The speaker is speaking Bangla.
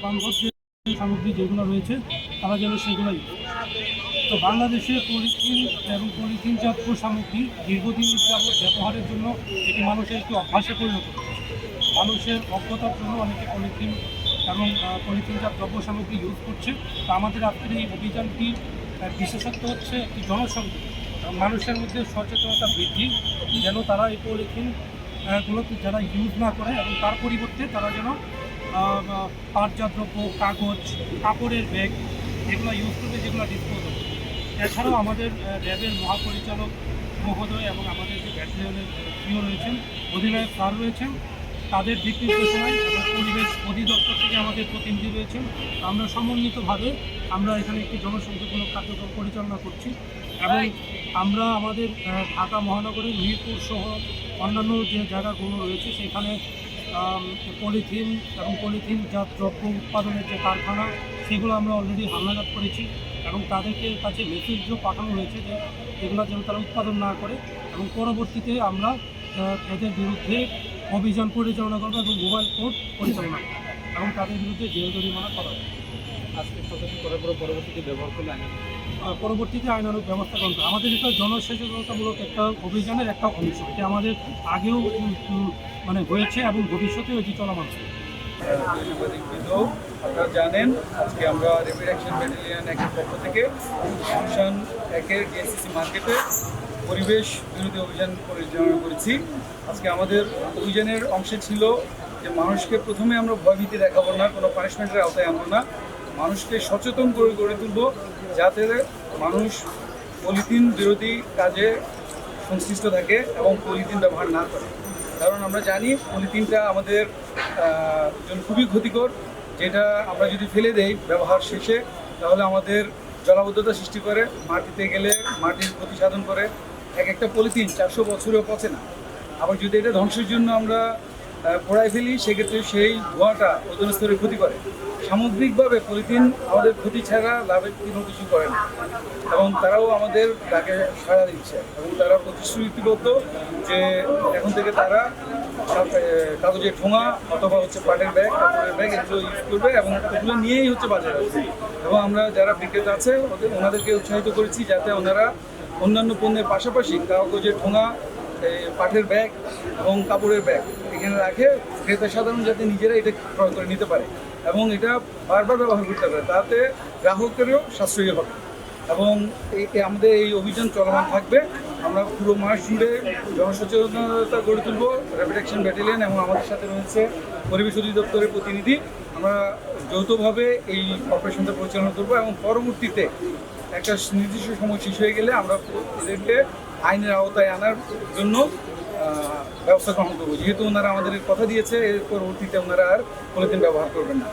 সামগ্রী যেগুলো রয়েছে তারা যেন সেগুলো তো বাংলাদেশে পলিথিন এবং পলিথিনজাত সামগ্রী দীর্ঘদিন যাবৎ ব্যবহারের জন্য এটি মানুষের একটি অভ্যাসে পরিণত মানুষের অজ্ঞতার জন্য অনেকে পলিথিন এবং পলিথিনজাত দ্রব্য সামগ্রী ইউজ করছে। তো আমাদের আজকের এই অভিযানটির বিশেষত্ব হচ্ছে একটি জনসংযোগ। মানুষের মধ্যে সচেতনতা বৃদ্ধি যেন তারা এই পলিথিন আহ, যারা ইউজ না করে এবং তার পরিবর্তে তারা যেন পাটজাত দ্রব্য কাগজ, কাপড়ের ব্যাগ এগুলো ইউজ করবে, যেগুলো ডিসপোজেবল এছাড়াও আমাদের র্যাবের মহাপরিচালক মহোদয় এবং আমাদের যে ব্যাটালিয়নের প্রিয় রয়েছেন, অধিনায়ক স্যার রয়েছেন, তাদের দিক নির্দেশনায় পরিবেশ অধিদপ্তর থেকে আমাদের প্রতিনিধি রয়েছেন। আমরা সমন্বিতভাবে আমরা এখানে একটি জনসংযোগমূলক কার্যক্রম পরিচালনা করছি এবং আমরা আমাদের ঢাকা মহানগরের মিরপুর সহ অন্যান্য যে জায়গাগুলো রয়েছে, সেখানে পলিথিন এবং পলিথিন যা দ্রব্য উৎপাদনের যে কারখানা, সেগুলো আমরা অলরেডি হামলাঘাত করেছি এবং তাদেরকে কাছে মেসেজও পাঠানো হয়েছে যে এগুলো যেন তারা উৎপাদন না করে এবং পরবর্তীতে আমরা এদের বিরুদ্ধে অভিযান পরিচালনা করব এবং মোবাইল কোর্ট পরিচালনা এবং তাদের বিরুদ্ধে জেল জরিমানা করা হবে। আজকে সচেতন করার পরে পরবর্তীতে ব্যবহার করলে আইন পরবর্তীতে আইনানুক ব্যবস্থা গ্রহণ করা। আমাদের এটা জনসচেতনতামূলক একটা অভিযানের একটা অংশ এটা আমাদের আগেও মানে হয়েছে এবং ভবিষ্যতেও এটি চলমান। সাংবাদিকবৃন্দ আপনারা জানেন আজকে আমরা রেপিড অ্যাকশন ব্যাটালিয়ন একের পক্ষ থেকে মিশন একের মার্কেটে পরিবেশ বিরোধী অভিযান পরিচালনা করেছি। আজকে আমাদের অভিযানের অংশে ছিল যে মানুষকে প্রথমে আমরা ভয়ভীতি দেখাবো না কোনো পানিশমেন্টের আওতায় আনব না। মানুষকে সচেতন করে গড়ে তুলব যাতে মানুষ পলিথিন বিরোধী কাজে সংশ্লিষ্ট থাকে এবং পলিথিন ব্যবহার না করে। কারণ আমরা জানি পলিথিনটা আমাদের জন্য খুবই ক্ষতিকর। যেটা আমরা যদি ফেলে দেই ব্যবহার শেষে, তাহলে আমাদের জলাবদ্ধতা সৃষ্টি করে, মাটিতে গেলে মাটির ক্ষতি সাধন করে। এক একটা পলিথিন চারশো বছরেও পচে না। আবার যদি এটা ধ্বংসের জন্য আমরা পোড়ায় ফেলি, সেক্ষেত্রে সেই ধোঁয়াটা ওজন স্তরে ক্ষতি করে। সামগ্রিকভাবে পলিথিন আমাদের ক্ষতি ছাড়া লাভের কোনো কিছু করে না। এবং তারাও আমাদের ডাকে সাড়া দিচ্ছে। এবং তারা প্রতিশ্রুতিবদ্ধ যে এখন থেকে তারা কাগজের ঠোঙা অথবা হচ্ছে পাটের ব্যাগ, কাপড়ের ব্যাগ এগুলো ইউজ করবে এবং এগুলো নিয়েই হচ্ছে বাজারে আসবে। এবং আমরা যারা বিক্রেতা আছে, ওদের, ওনাদেরকে উৎসাহিত করেছি যাতে ওনারা অন্যান্য পণ্যের পাশাপাশি কাগজের ঠোঙা পাটের ব্যাগ এবং কাপড়ের ব্যাগ এখানে রাখে। ক্রেতা সাধারণ যাতে নিজেরা এটা ক্রয় করে নিতে পারে এবং এটা বারবার ব্যবহার করতে পারে। তাতে গ্রাহকেরও সাশ্রয়ী হবে এবং আমাদের এই অভিযান চলমান থাকবে। আমরা পুরো মাস জুড়ে জনসচেতনতা গড়ে তুলব। র্যাপিড অ্যাকশন ব্যাটালিয়ন এবং আমাদের সাথে রয়েছে পরিবেশ অধিদপ্তরের প্রতিনিধি। আমরা যৌথভাবে এই অপারেশনটা পরিচালনা করব এবং পরবর্তীতে একটা নির্দিষ্ট সময় শেষ হয়ে গেলে আমরা এদেরকে আইনের আওতায় আনার জন্য ব্যবস্থা গ্রহণ করব। যেহেতু ওনারা আমাদের কথা দিয়েছে, এর পরবর্তীতে ওনারা আর কোনোদিন ব্যবহার করবেন না।